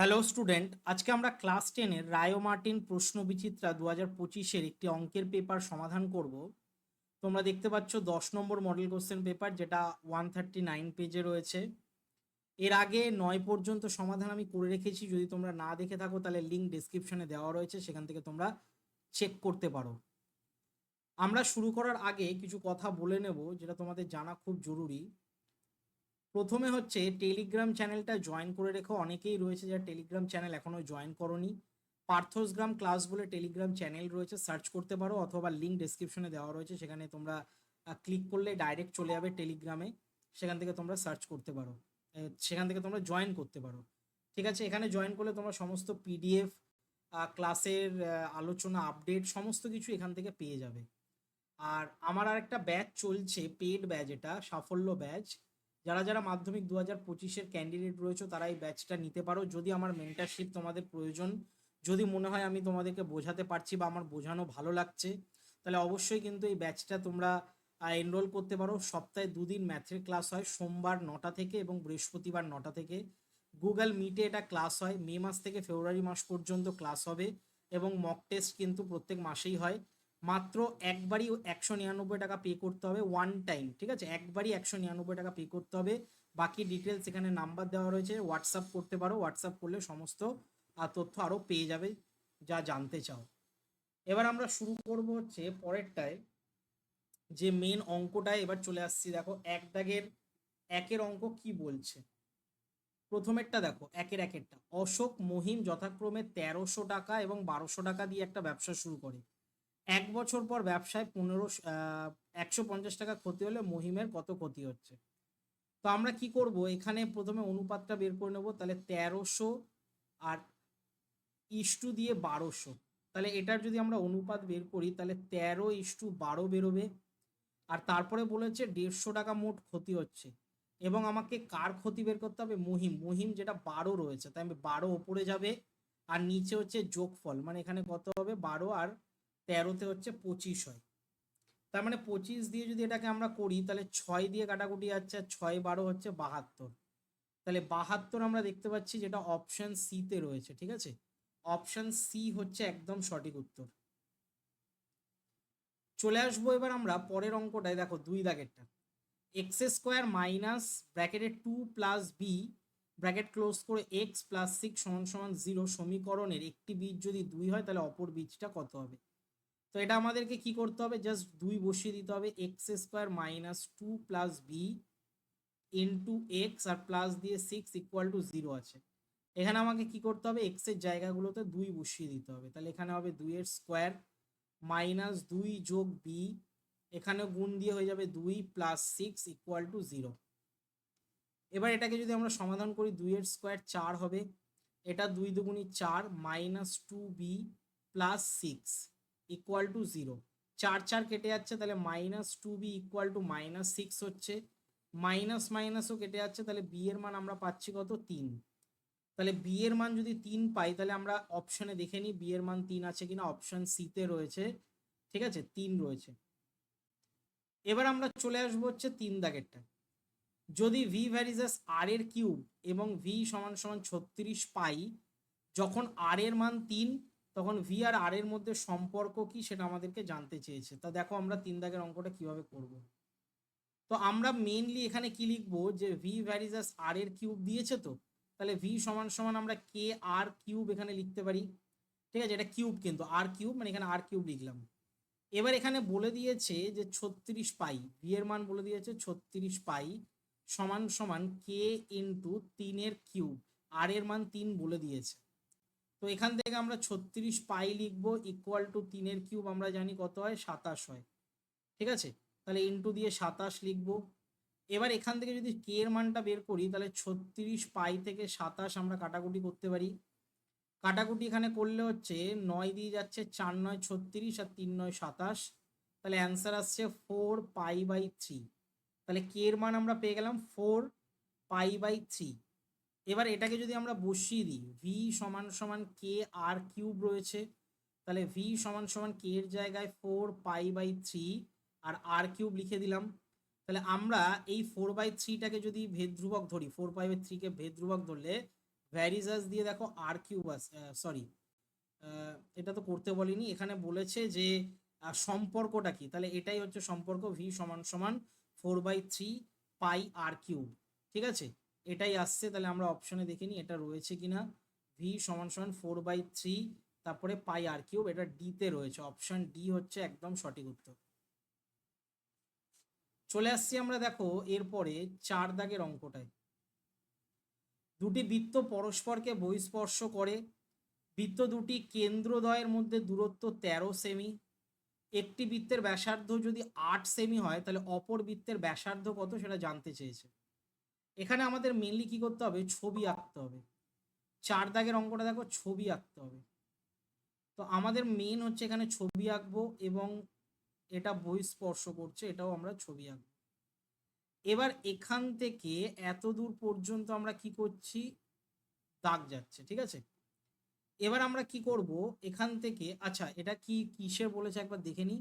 Hello student আজকে আমরা class টেনের রায়ো মার্টিন প্রশ্ন বিচিত্রা দু হাজার পঁচিশের একটি অঙ্কের পেপার সমাধান করব। তোমরা দেখতে পাচ্ছ দশ নম্বর মডেল কোশ্চেন পেপার যেটা ওয়ান থার্টি নাইন পেজে রয়েছে। এর আগে নয় পর্যন্ত সমাধান আমি করে রেখেছি। যদি তোমরা না দেখে থাকো, তাহলে লিঙ্ক ডিসক্রিপশনে দেওয়া রয়েছে। সেখান থেকে তোমরা চেক করতে পারো। আমরা শুরু করার আগে কিছু কথা বলে নেব, যেটা তোমাদের জানা খুব জরুরি। প্রথমে হচ্ছে টেলিগ্রাম চ্যানেলটা জয়েন করে রেখো। অনেকেই রয়েছে যারা টেলিগ্রাম চ্যানেল এখনও জয়েন করনি। পার্থসগ্রাম ক্লাস বলে টেলিগ্রাম চ্যানেল রয়েছে সার্চ করতে পারো অথবা লিঙ্ক ডেসক্রিপশনে দেওয়া রয়েছে। সেখানে তোমরা ক্লিক করলে ডাইরেক্ট চলে যাবে টেলিগ্রামে সেখান থেকে তোমরা সার্চ করতে পারো। সেখান থেকে তোমরা জয়েন করতে পারো। ঠিক আছে? এখানে জয়েন করলে তোমরা সমস্ত পিডিএফ ক্লাসের আলোচনা আপডেট সমস্ত কিছু এখান থেকে পেয়ে যাবে। আর আমার আর একটা ব্যাচ চলছে পেড ব্যাচ এটা, সাফল্য ব্যাচ যারা যারা মাধ্যমিক দু হাজার পঁচিশের ক্যান্ডিডেট রয়েছে, তারা এই ব্যাচটা নিতে পারো। যদি আমার মেন্টারশিপ তোমাদের প্রয়োজন, যদি মনে হয় আমি তোমাদেরকে বোঝাতে পারছি বা আমার বোঝানো ভালো লাগছে, তাহলে অবশ্যই কিন্তু এই ব্যাচটা তোমরা এনরোল করতে পারো। সপ্তাহে দুদিন ম্যাথের ক্লাস হয়, সোমবার নটা থেকে এবং বৃহস্পতিবার নটা থেকে। গুগল মিটে এটা ক্লাস হয়, মে মাস থেকে ফেব্রুয়ারি মাস পর্যন্ত ক্লাস হবে এবং মক টেস্ট কিন্তু প্রত্যেক মাসেই হয়। মাত্র একবারই একশো নিরানব্বই টাকা পে করতে হবে ওয়ান টাইম ঠিক আছে? একবারই একশো নিরানব্বই টাকা পে করতে হবে। বাকি ডিটেলস এখানে নাম্বার দেওয়া রয়েছে হোয়াটসঅ্যাপ করতে পারো। হোয়াটসঅ্যাপ করলে সমস্ত তথ্য আরও পেয়ে যাবে, যা জানতে চাও। এবার আমরা শুরু করব হচ্ছে পরেরটায়। যে মেন অঙ্কটায় এবার চলে আসছি, দেখো, এক দাগের একের অঙ্ক কি বলছে? প্রথমেরটা দেখো, একের একেরটা। অশোক মহিম যথাক্রমে তেরোশো টাকা এবং বারোশো টাকা দিয়ে একটা ব্যবসা শুরু করে। এক বছর পর ব্যবসায় পনেরো একশো পঞ্চাশ টাকা ক্ষতি হলে মহিমের কত ক্ষতি হচ্ছে? তো আমরা কি করব? এখানে প্রথমে অনুপাতটা বের করে নেব, তাহলে তেরোশো আর ইস্টু দিয়ে বারোশো। তাহলে এটার যদি আমরা অনুপাত বের করি, তাহলে তেরো ইস্টু বারো বেরোবে, আর তারপরে বলেছে দেড়শো টাকা মোট ক্ষতি হচ্ছে। এবং আমাকে কার ক্ষতি বের করতে হবে? মহিম। মহিম যেটা বারো রয়েছে, তাই আমি বারো ওপরে যাবে, আর নিচে হচ্ছে যোগফল। মানে এখানে কত হবে? বারো আর তেরোতে হচ্ছে পঁচিশ হয়। তার মানে পঁচিশ দিয়ে যদি এটাকে আমরা করি, তাহলে ছয় দিয়ে কাটাকুটি যাচ্ছে আর ছয় বারো হচ্ছে বাহাত্তর। তাহলে বাহাত্তর আমরা দেখতে পাচ্ছি যেটা অপশন সিতে রয়েছে, ঠিক আছে? অপশন সি হচ্ছে একদম সঠিক উত্তর। চলে আসব এবার আমরা পরের অঙ্কটায়। দেখো, দুই দাগেরটা। এক্স স্কোয়ার মাইনাস ব্র্যাকেটে two plus B bracket close করে এক্স প্লাস সিক্স সমান সমান জিরো সমীকরণের একটি বীজ যদি দুই হয়, তাহলে অপর বীজটা কত হবে? তো এটা আমাদেরকে কি করতে হবে? জাস্ট দুই বসিয়ে দিতে হবে। X square minus two plus B into X আর প্লাস দিয়ে সিক্স ইকুয়াল টু জিরো আছে। এখানে আমাকে কি করতে হবে? এক্সের জায়গাগুলোতে দুই বসিয়ে দিতে হবে। তাহলে এখানে হবে দুইয়ের স্কোয়ার মাইনাস দুই যোগ বি এখানে গুণ দিয়ে হয়ে যাবে দুই plus six equal to zero এবার এটাকে যদি আমরা সমাধান করি দুইয়ের স্কোয়ার চার হবে। এটা দুই দুগুণি চার minus two B plus six equal to zero চার চার কেটে যাচ্ছে, তাহলে minus two B equal to minus six হচ্ছে। মাইনাস মাইনাসও কেটে যাচ্ছে, তাহলে বি এর মান আমরা পাচ্ছি কত? তিন। তাহলে বি এর মান যদি তিন পাই, তাহলে আমরা অপশনে দেখে নিই বি এর মান তিন আছে কিনা? অপশন সিতে রয়েছে। ঠিক আছে? তিন রয়েছে। এবার আমরা চলে আসব হচ্ছে তিন দাগেরটা। যদি ভি ভ্যারিজাস আর এর কিউব এবং ভি সমান সমান ছত্রিশ পাই, যখন আর এর মান তিন তখন ভি আর আর এর মধ্যে সম্পর্ক কি সেটা আমাদেরকে জানতে চেয়েছে। তা দেখো আমরা তিন দাগের অঙ্কটা কীভাবে করব। তো আমরা মেনলি এখানে কি লিখব যে ভি ভ্যারিজাস আর এর কিউব দিয়েছে তো? তাহলে ভি সমান সমান আমরা কে আর কিউব এখানে লিখতে পারি। ঠিক আছে? এটা কিউব কিন্তু আর কিউব মানে এখানে আর কিউব লিখলাম। এবার এখানে বলে দিয়েছে যে ছত্রিশ পাই ভি এর মান বলে দিয়েছে ছত্রিশ পাই সমান সমান কে ইন্টু তিনের কিউব আর এর মান তিন বলে দিয়েছে। তো এখান থেকে আমরা ছত্রিশ পাই লিখব ইকুয়াল টু তিনের কিউব আমরা জানি কত হয়? সাতাশ হয়। ঠিক আছে? তাহলে ইন্টু দিয়ে সাতাশ লিখব। এবার এখান থেকে যদি কে এর মানটা বের করি, তাহলে ছত্রিশ পাই থেকে সাতাশ আমরা কাটাকুটি করতে পারি। কাটাকুটি এখানে করলে হচ্ছে নয় দিয়ে যাচ্ছে চার নয় ছত্রিশ আর তিন নয় সাতাশ। তাহলে অ্যান্সার আসছে ফোর পাই বাই থ্রি তাহলে কে এর মান আমরা পেয়ে গেলাম ফোর পাই বাই থ্রি এবার এটাকে যদি আমরা বসিয়ে দিই ভি সমান সমান কে আর কিউব রয়েছে, তাহলে ভি সমান সমান কে এর জায়গায় four pi by three R R cube লিখে দিলাম। তাহলে আমরা এই ফোর বাই থ্রিটাকে যদি ভেদ ধ্রুবক ধরি ফোর পাই বাই থ্রিকে ভেদ ধ্রুবক ধরলে ভ্যারিজাস দিয়ে দেখো আর কিউব সরি এটা তো করতে বলিনি, এখানে বলেছে যে সম্পর্কটা কি? তাহলে এটাই হচ্ছে সম্পর্ক ভি সমান সমান four by three pi R cube ঠিক আছে? এটাই আসছে, তাহলে আমরা অপশনে দেখে নিই এটা রয়েছে কিনা। ভি সমান সমান ফোর বাই থ্রি তারপরে পাই আর কিউব এটা ডিতে রয়েছে। অপশন ডি হচ্ছে একদম সঠিক উত্তর। চলে আসছি আমরা দেখো, এরপরে চার দাগের অঙ্কটায়। দুটি বৃত্ত পরস্পরকে বহিস্পর্শ করে। বৃত্ত দুটি কেন্দ্রদ্বয়ের মধ্যে দূরত্ব তেরো সেমি একটি বৃত্তের ব্যাসার্ধ যদি আট সেমি হয়, তাহলে অপর বৃত্তের ব্যাসার্ধ কত সেটা জানতে চেয়েছে। এখানে আমাদের মেনলি কি করতে হবে? ছবি আঁকতে হবে। চার দাগের অঙ্কটা দেখো, ছবি আঁকতে হবে। তো আমাদের মেন হচ্ছে এখানে ছবি আঁকবো এবং এটা বহিস্পর্শ করছে, এটাও আমরা ছবি আঁকবো। এবার এখান থেকে এত দূর পর্যন্ত আমরা কি করছি? দাগ যাচ্ছে, ঠিক আছে? এবার আমরা কি করব? এখান থেকে আচ্ছা এটা কি কিসের বলেছে? একবার দেখে নিই।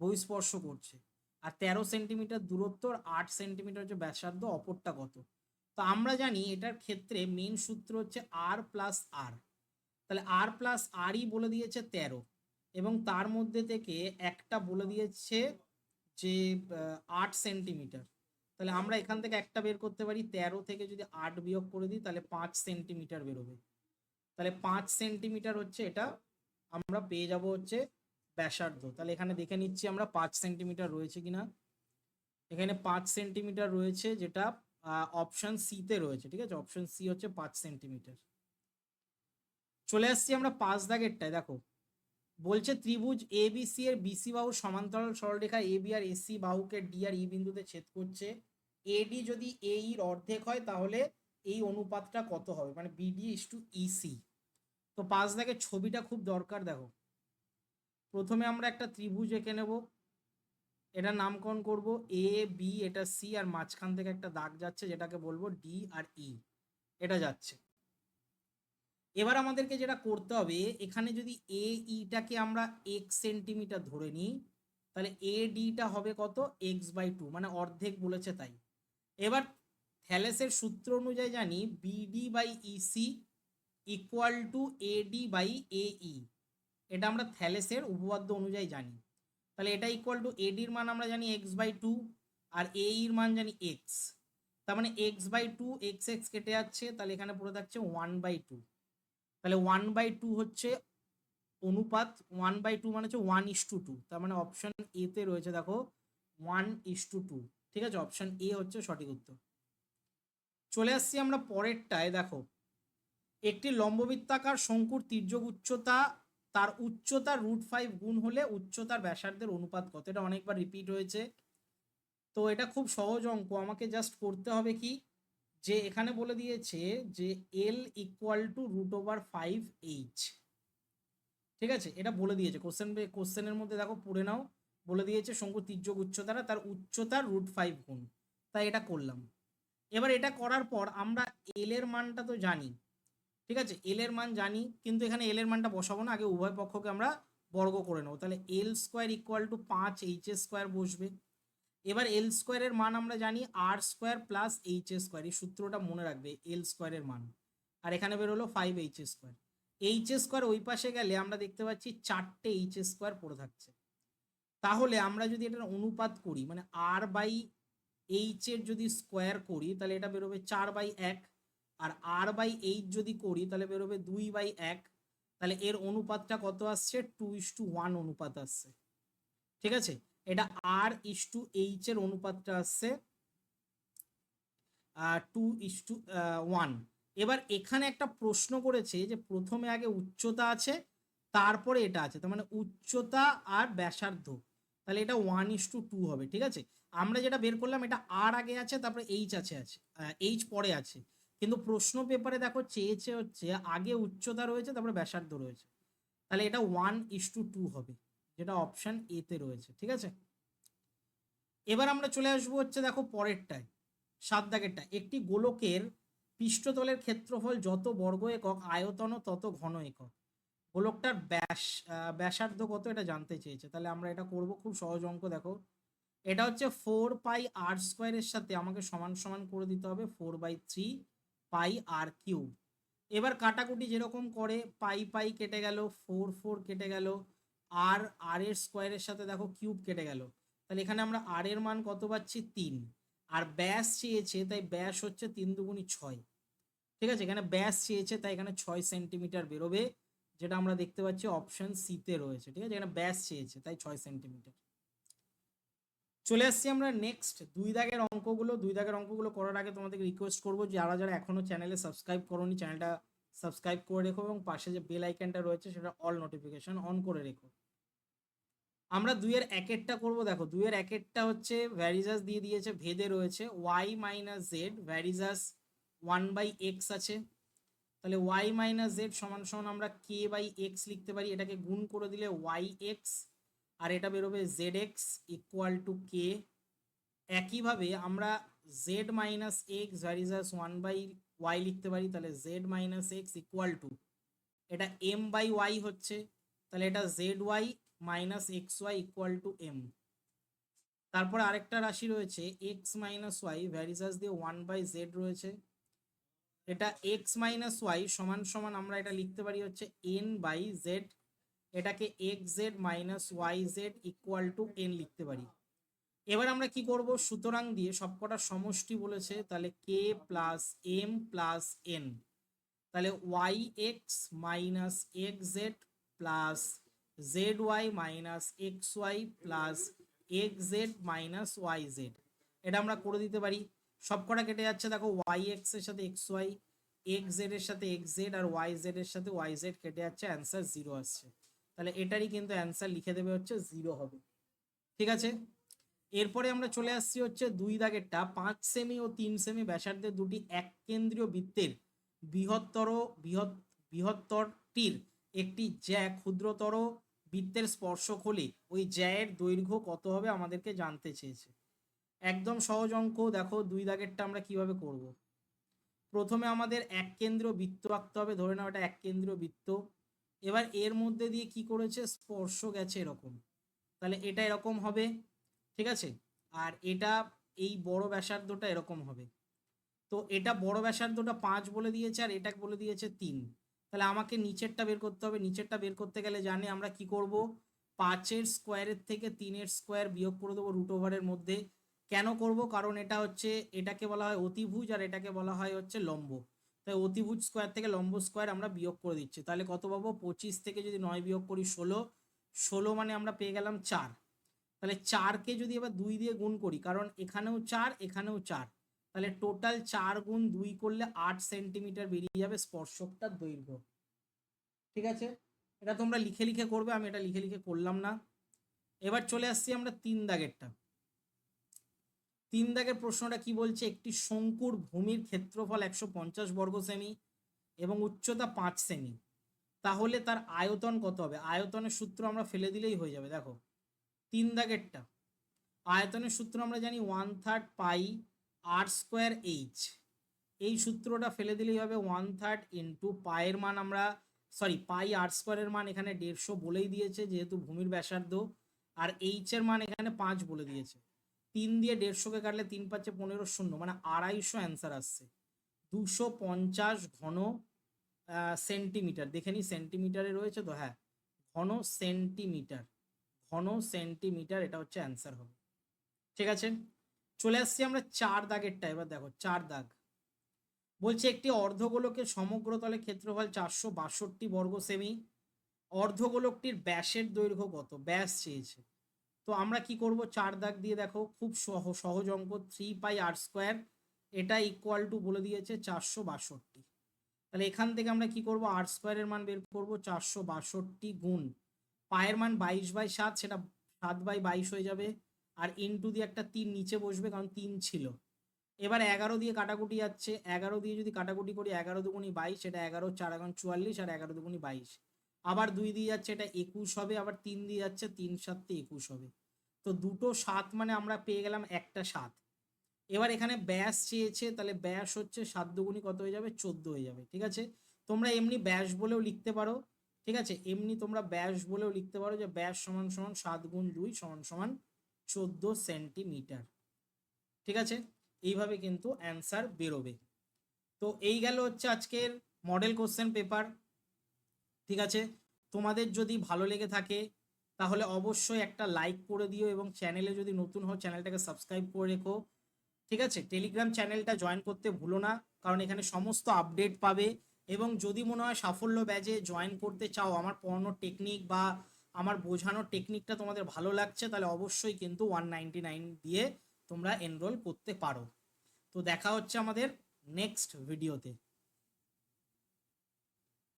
বহিস্পর্শ করছে। আর তেরো সেন্টিমিটার দূরত্ব আর আট সেন্টিমিটার হচ্ছে ব্যাসার্ধ, অপরটা কত? তো আমরা জানি এটার ক্ষেত্রে মেন সূত্র হচ্ছে আর প্লাস আর তাহলে আর প্লাস আরই বলে দিয়েছে তেরো। এবং তার মধ্যে থেকে একটা বলে দিয়েছে যে আট সেন্টিমিটার তাহলে আমরা এখান থেকে একটা বের করতে পারি, তেরো থেকে যদি আট বিয়োগ করে দিই, তাহলে পাঁচ সেন্টিমিটার বেরোবে। তাহলে পাঁচ সেন্টিমিটার হচ্ছে এটা, আমরা পেয়ে যাব হচ্ছে ব্যাসার্ধ। তাহলে এখানে দেখে নিচ্ছি আমরা পাঁচ সেন্টিমিটার রয়েছে কিনা। এখানে পাঁচ সেন্টিমিটার রয়েছে যেটা অপশন সিতে রয়েছে, ঠিক আছে? অপশন সি হচ্ছে পাঁচ সেন্টিমিটার চলে আসছি আমরা পাঁচ দাগেরটায়, দেখো। বলছে ত্রিভুজ এ বি সি এর বিসি বাহু সমান্তরাল সরলরেখা এ বি আর এসি বাহুকে ডি আর ই বিন্দুতে ছেদ করছে। এডি যদি এ ইর অর্ধেক হয়, তাহলে এই অনুপাতটা কত হবে? মানে বিডি ইস টু ইসি তো পাঁচ দাগের ছবিটা খুব দরকার, দেখো। প্রথমে আমরা একটা ত্রিভুজ এঁকে নেব। এটা নামকরণ করব? এ বি এটা সি আর মাঝখান থেকে একটা দাগ যাচ্ছে যেটাকে বলব ডি আর ই এটা যাচ্ছে। এবার আমাদেরকে যেটা করতে হবে, এখানে যদি এ ইটাকে আমরা এক সেন্টিমিটার ধরে নিই, তাহলে এ ডিটা হবে কত? এক্স বাই টু মানে অর্ধেক বলেছে তাই। এবার থ্যালেসের সূত্র অনুযায়ী জানি BD by EC equal to AD by এই এটা আমরা থ্যালেসের উপপাদ্য অনুযায়ী জানি। তাহলে এটা ইকুয়াল টু এডির মান আমরা জানি এক্স বাই টু আর এ এর মান জানি এক্স তার মানে X by two X X কেটে যাচ্ছে, তাহলে এখানে পড়ে থাকছে ওয়ান বাই টু তাহলে ওয়ান বাই টু হচ্ছে অনুপাত ওয়ান বাই টু মানে হচ্ছে ওয়ান ইস টু টু তার মানে অপশন এতে রয়েছে, দেখো ওয়ান ইস টু টু ঠিক আছে? অপশন এ হচ্ছে সঠিক উত্তর। চলে আসছি আমরা পরেরটায়, দেখো। একটি লম্ববৃত্তাকার শঙ্কুর তির্যক উচ্চতা তার উচ্চতা রুট ফাইভ গুণ হলে উচ্চতার ব্যাসার্ধের অনুপাত কত? এটা অনেকবার রিপিট হয়েছে। তো এটা খুব সহজ অঙ্ক। আমাকে জাস্ট করতে হবে কি? যে এখানে বলে দিয়েছে যে L equal to root over five H ঠিক আছে? এটা বলে দিয়েছে। কোশ্চেন কোশ্চেনের মধ্যে দেখো, পড়ে নাও। বলে দিয়েছে শঙ্কু তির্যক উচ্চতারা তার উচ্চতার রুট ফাইভ গুণ। তাই এটা করলাম। এবার এটা করার পর আমরা এল এর মানটা তো জানি। ঠিক আছে? এল এর মান জানি, কিন্তু এখানে এল এর মানটা বসাবো না, আগে উভয় পক্ষকে আমরা বর্গ করে নেব। তাহলে এল স্কোয়ার ইকুয়াল টু পাঁচ এইচ স্কোয়ার বসবে। এবার এল স্কোয়ারের মান আমরা জানি R square plus H square এই সূত্রটা মনে রাখবে এল স্কোয়ারের মান। আর এখানে বেরোলো five H square H A square ওই পাশে গেলে আমরা দেখতে পাচ্ছি চারটে এইচ স্কোয়ার পড়ে থাকছে। তাহলে আমরা যদি এটার অনুপাত করি মানে আর বাই এইচ এর যদি স্কোয়ার করি, তাহলে এটা বেরোবে চার বাই এক। আর আর বাই এইচ যদি করি, তাহলে বেরোবে দুই বাই এক, তাহলে এর অনুপাতটা কত আসছে? টু ইস টু ওয়ান অনুপাত আসছে। ঠিক আছে? এটা আর ইস টু এইচ এর অনুপাতটা আসছে টু ইস টু ওয়ান এবার এখানে একটা প্রশ্ন করেছে যে প্রথমে আগে উচ্চতা আছে, তারপরে এটা আছে। তার মানে উচ্চতা আর ব্যাসার্ধ। তাহলে এটা ওয়ান ইস টু টু হবে, ঠিক আছে? আমরা যেটা বের করলাম, এটা আর আগে আছে, তারপরে এইচ আছে আছে এইচ পরে আছে। কিন্তু প্রশ্ন পেপারে দেখো চেয়েছে হচ্ছে আগে উচ্চতা রয়েছে, তারপরে ব্যাসার্ধ রয়েছে। তাহলে এটা ওয়ান ইস টু টু হবে, যেটা অপশন এতে রয়েছে, ঠিক আছে? এবার আমরা চলে আসব হচ্ছে দেখো পরেরটায়, সাত দাগেরটা একটি গোলকের পৃষ্ঠতলের ক্ষেত্রফল যত বর্গ একক আয়তন তত ঘন একক। গোলকটার ব্যাস ব্যাসার্ধ কত এটা জানতে চেয়েছে। তাহলে আমরা এটা করব খুব সহজ অঙ্ক, দেখো। এটা হচ্ছে ফোর পাই আর স্কোয়ারের সাথে আমাকে সমান সমান করে দিতে হবে four by three pi R cube এবার কাটাকুটি যেরকম করে, পাই পাই কেটে গেল, ফোর ফোর কেটে গেল, আর আর এর স্কোয়ারের সাথে দেখো কিউব কেটে গেল। তাহলে এখানে আমরা আর এর মান কত পাচ্ছি? তিন। আর ব্যাস চেয়েছে, তাই ব্যাস হচ্ছে তিন দুগুণি ছয়। ঠিক আছে? এখানে ব্যাস চেয়েছে, তাই এখানে ছয় সেন্টিমিটার বেরোবে, যেটা আমরা দেখতে পাচ্ছি অপশন সিতে রয়েছে। ঠিক আছে? এখানে ব্যাস চেয়েছে, তাই ছয় সেন্টিমিটার। চলে আসছি আমরা নেক্সট দুই দাগের অঙ্কগুলো, দুই দাগের অঙ্কগুলো করার আগে তোমাদের রিকোয়েস্ট করব, যারা যারা এখনও চ্যানেলে সাবস্ক্রাইব করোনি চ্যানেলটা সাবস্ক্রাইব করে রেখো এবং পাশে যে বেল আইকনটা রয়েছে, সেটা অল নোটিফিকেশন অন করে রেখো। আমরা দুইয়ের একেরটা করব, দেখো, দুইয়ের একেরটা হচ্ছে ভ্যারিজাস দিয়ে দিয়েছে, ভেদে রয়েছে Y minus Z varies one by X আছে। তাহলে ওয়াই মাইনাস জেড সমান সমান আমরা কে বাই এক্স লিখতে পারি, এটাকে গুণ করে দিলে ওয়াই এক্স আর এটা বেরোবে z x equal to k একইভাবে আমরা z minus x varies as one by y লিখতে পারি, তাহলে z minus x equal to এটা এম বাই ওয়াই হচ্ছে, তাহলে এটা z y minus x y equal to m তারপরে আরেকটা রাশি রয়েছে x minus y varies as দিয়ে ওয়ান বাই জেড রয়েছে। এটা এক্স মাইনাস ওয়াই সমান সমান আমরা এটা লিখতে পারি হচ্ছে এন বাই জেড এটাকে X Z minus Y Z equal to N লিখতে পারি। এবার আমরা কি করব? সুতরাং দিয়ে সবকটা সমষ্টি বলেছে, তাহলে K plus M plus N তাহলে Y X minus X Z plus Z Y minus X Y plus X Z minus Y Z এটা আমরা করে দিতে পারি। সবকটা কেটে যাচ্ছে, দেখো ওয়াই এক্সের সাথে এক্স ওয়াই এক্স জেড এর সাথে এক্স জেড আর ওয়াই জেড এর সাথে ওয়াই জেড কেটে যাচ্ছে অ্যান্সার জিরো আসছে। তাহলে এটারই কিন্তু অ্যান্সার লিখে দেবে হচ্ছে জিরো হবে। ঠিক আছে? এরপরে আমরা চলে আসছি হচ্ছে দুই দাগেরটা। পাঁচ সেমি ও তিন সেমি ব্যাসার্ধের দুটি এক কেন্দ্রীয় বৃত্তের বৃহত্তর বৃহত্তরটির একটি জ্যা ক্ষুদ্রতর বৃত্তের স্পর্শক হলে ওই জ্যায়ের দৈর্ঘ্য কত হবে আমাদেরকে জানতে চেয়েছে। একদম সহজ অঙ্ক, দেখো দুই দাগেরটা আমরা কীভাবে করব। প্রথমে আমাদের এক কেন্দ্র বৃত্ত আঁকতে হবে, ধরে নাও এটা এক কেন্দ্রীয় বৃত্ত। এবার এর মধ্যে দিয়ে কি করেছে? স্পর্শ গেছে এরকম। তাহলে এটা এরকম হবে, ঠিক আছে? আর এটা এই বড় ব্যাসার্ধটা এরকম হবে। তো এটা বড় ব্যাসার্ধটা পাঁচ বলে দিয়েছে আর এটা বলে দিয়েছে তিন। তাহলে আমাকে নিচেরটা বের করতে হবে। নিচেরটা বের করতে গেলে জানি আমরা কি করব? পাঁচের স্কোয়ারের থেকে তিনের স্কোয়ার বিয়োগ করে দেবো রুট ওভারের মধ্যে। কেন করব? কারণ এটা হচ্ছে, এটাকে বলা হয় অতিভুজ আর এটাকে বলা হয় হচ্ছে লম্ব। তাই অতিভুজ স্কোয়ার থেকে লম্ব স্কোয়ার আমরা বিয়োগ করে দিচ্ছি। তাহলে কত পাবো? পঁচিশ থেকে যদি নয় বিয়োগ করি ষোলো ষোলো মানে আমরা পেয়ে গেলাম চার। তাহলে চারকে যদি এবার দুই দিয়ে গুণ করি, কারণ এখানেও চার এখানেও চার, তাহলে টোটাল চার গুণ দুই করলে আট সেন্টিমিটার বেরিয়ে যাবে স্পর্শকটার দৈর্ঘ্য। ঠিক আছে? এটা তোমরা লিখে লিখে করবে, আমি এটা লিখে লিখে করলাম না। এবার চলে আসছি আমরা তিন দাগেরটা। তিন দাগের প্রশ্নটা কি বলছে? একটি শঙ্কুর ভূমির ক্ষেত্রফল একশো পঞ্চাশ বর্গ সেমি এবং উচ্চতা পাঁচ সেমি। তাহলে তার আয়তন কত হবে? আয়তনের সূত্র আমরা ফেলে দিলেই হয়ে যাবে। দেখো, তিন দাগেরটা। আয়তনের সূত্র আমরা জানি one third pi R square H. এই সূত্রটা ফেলে দিলেই হবে ওয়ান থার্ড ইন্টু পায়ের মান আমরা, সরি, পাই আর স্কোয়ারের মান এখানে দেড়শো বলেই দিয়েছে, যেহেতু ভূমির ব্যাসার্ধ। আর এইচের মান এখানে পাঁচ বলে দিয়েছে। তিন দিয়ে দেড়শোকে কাটলে তিন পাচ্ছে পনেরো শূন্য মানে আড়াইশো অ্যান্সার আসছে। দুশো পঞ্চাশ ঘন সেন্টিমিটার দেখে নি সেন্টিমিটারে রয়েছে তো হ্যাঁ ঘন সেন্টিমিটার ঘন সেন্টিমিটার এটা হচ্ছে অ্যান্সার হবে। ঠিক আছে? চলে আসছি আমরা চার দাগেরটা, এবার দেখো, চার দাগ। বলছে একটি অর্ধগোলকের সমগ্র তলে ক্ষেত্রফল চারশো বাষট্টি বর্গ সেমি, অর্ধগোলকটির ব্যাসের দৈর্ঘ্য কত? ব্যাস চেয়েছে। তো আমরা কি করব? চার দাগ দিয়ে দেখো, খুব সহ, সহজ অঙ্ক থ্রি পাই আর স্কোয়ার এটা ইকুয়াল টু বলে দিয়েছে চারশো বাষট্টি। তাহলে এখান থেকে আমরা কি করব? আর স্কোয়ারের মান বের করব চারশো বাষট্টি গুণ। পায়ের মান বাইশ বাই সাত, সেটা সাত বাই বাইশ হয়ে যাবে। আর ইনটু দিয়ে একটা তিন নিচে বসবে, কারণ তিন ছিল। এবার এগারো দিয়ে কাটাকুটি যাচ্ছে। এগারো দিয়ে যদি কাটাকুটি করি, এগারো দুগুনি বাইশ এটা এগারো চার এখন চুয়াল্লিশ, আর এগারো দুগুনি বাইশ। আবার দুই দিয়ে যাচ্ছে, এটা একুশ হবে, আবার তিন দিয়ে যাচ্ছে, তিন সাততে একুশ হবে। তো দুটো সাত মানে আমরা পেয়ে গেলাম একটা সাত। এবার এখানে ব্যাস চেয়েছে, তাহলে ব্যাস হচ্ছে সাত দুগুনি কত হয়ে যাবে? চোদ্দ হয়ে যাবে, ঠিক আছে? তোমরা এমনি ব্যাস বলেও লিখতে পারো, ঠিক আছে? এমনি তোমরা ব্যাস বলেও লিখতে পারো যে ব্যাস সমান সমান সাত গুণ দুই সমান সমান চোদ্দ সেন্টিমিটার, ঠিক আছে? এইভাবে কিন্তু অ্যান্সার বেরোবে। তো এই গেল হচ্ছে আজকের মডেল কোশ্চেন পেপার, ঠিক আছে? তোমাদের যদি ভালো লেগে থাকে তাহলে অবশ্যই একটা লাইক করে দিও এবং চ্যানেলে যদি নতুন হও চ্যানেলটাকে সাবস্ক্রাইব করে রেখো। ঠিক আছে? টেলিগ্রাম চ্যানেলটা জয়েন করতে ভুলো না, কারণ এখানে সমস্ত আপডেট পাবে এবং যদি মনে হয় সাফল্য ব্যাচে জয়েন করতে চাও, আমার পড়ানোর টেকনিক বা আমার বোঝানোর টেকনিকটা তোমাদের ভালো লাগছে, তাহলে অবশ্যই কিন্তু ওয়ান নাইনটি নাইন দিয়ে তোমরা এনরোল করতে পারো। তো দেখা হচ্ছে আমাদের নেক্সট ভিডিওতে